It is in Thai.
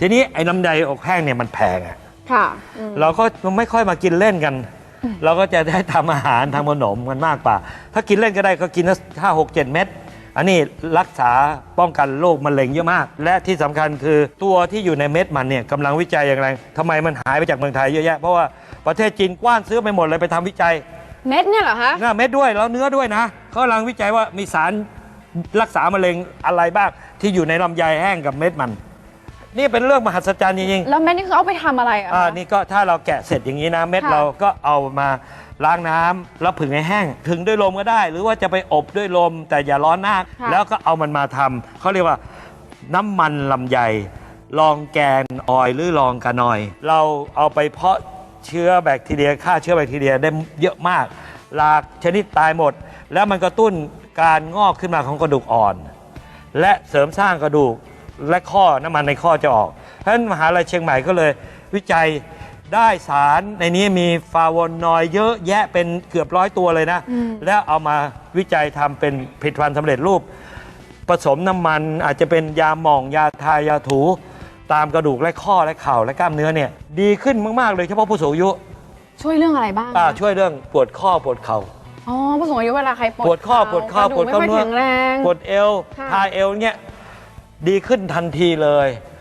ทีนี้ไอ้น้ำใยอกแห้งเนี่ยมันแพงอะค่ะอืมเราก็ไม่ค่อยมากินเล่นกัน เราก็จะได้ทำอาหารทำขนมกันมากกว่า ถ้ากินเล่นก็ได้ก็กินห้าหกเจ็ดเม็ดอันนี้รักษาป้องกันโรคมะเร็งเยอะมาก และที่สำคัญคือตัวที่อยู่ในเม็ดมันเนี่ยกำลังวิจัยอย่างไรทำไมมันหายไปจากเมืองไทยเยอะแยะเพราะว่าประเทศจีนกว้านซื้อไปหมดเลยไปทำวิจัย เม็ดเนี่ยเหรอคะ หน้าเม็ดด้วยแล้วเนื้อด้วยนะเขากำลังวิจัยว่ามีสารรักษามะเร็งอะไรบ้างที่อยู่ในลำไยแห้งกับเม็ดมัน นี่เป็นเรื่องมหัศจรรย์จริงๆแล้วเม็ดนี่คือเอาไปทำอะไรอะอ่าคะ นี่ก็ถ้าเราแกะเสร็จอย่างนี้นะ เม็ดค่ะ เราก็เอามาล้างน้ำแล้วผึ่งให้แห้งผึ่งด้วยลมก็ได้ หรือว่าจะไปอบด้วยลมแต่อย่าร้อนมากค่ะแล้วก็เอามันมาทำเขาเรียกว่าน้ำมันลำไยลองแกนออยล์หรือลองกานอย เราเอาไปเพาะเชื้อแบคทีเรียฆ่าเชื้อแบคทีเรียได้เยอะมาก หลากชนิดตายหมด แล้วมันกระตุ้นการงอกขึ้นมาของกระดูกอ่อน และเสริมสร้างกระดูก และข้อน้ำมันในข้อจะออกเพราะฉะนั้นมหาลัยเชียงใหม่ก็เลยวิจัยได้สารในนี้มีฟาโวนอยด์เยอะแยะเป็นเกือบร้อยตัวเลยนะ แล้วเอามาวิจัยทำเป็นผลิตภัณฑ์สำเร็จรูป ผสมน้ำมันอาจจะเป็นยาหม่องยาทายาถู ตามกระดูกและข้อและเข่าและกล้ามเนื้อเนี่ยดีขึ้นมาก ๆ เลยเฉพาะผู้สูงอายุช่วยเรื่องอะไรบ้างอ่าคะช่วยเรื่องปวดข้อปวดเข่า อ๋อผู้สูงอายุเวลาใครปวดปวดข้อปวดข้อระปวดไม่ข้อค่อยเนื้อแข็งแรง ปวดเอวค่ะ ทาเอวเนี่ย ดีขึ้นทันทีเลย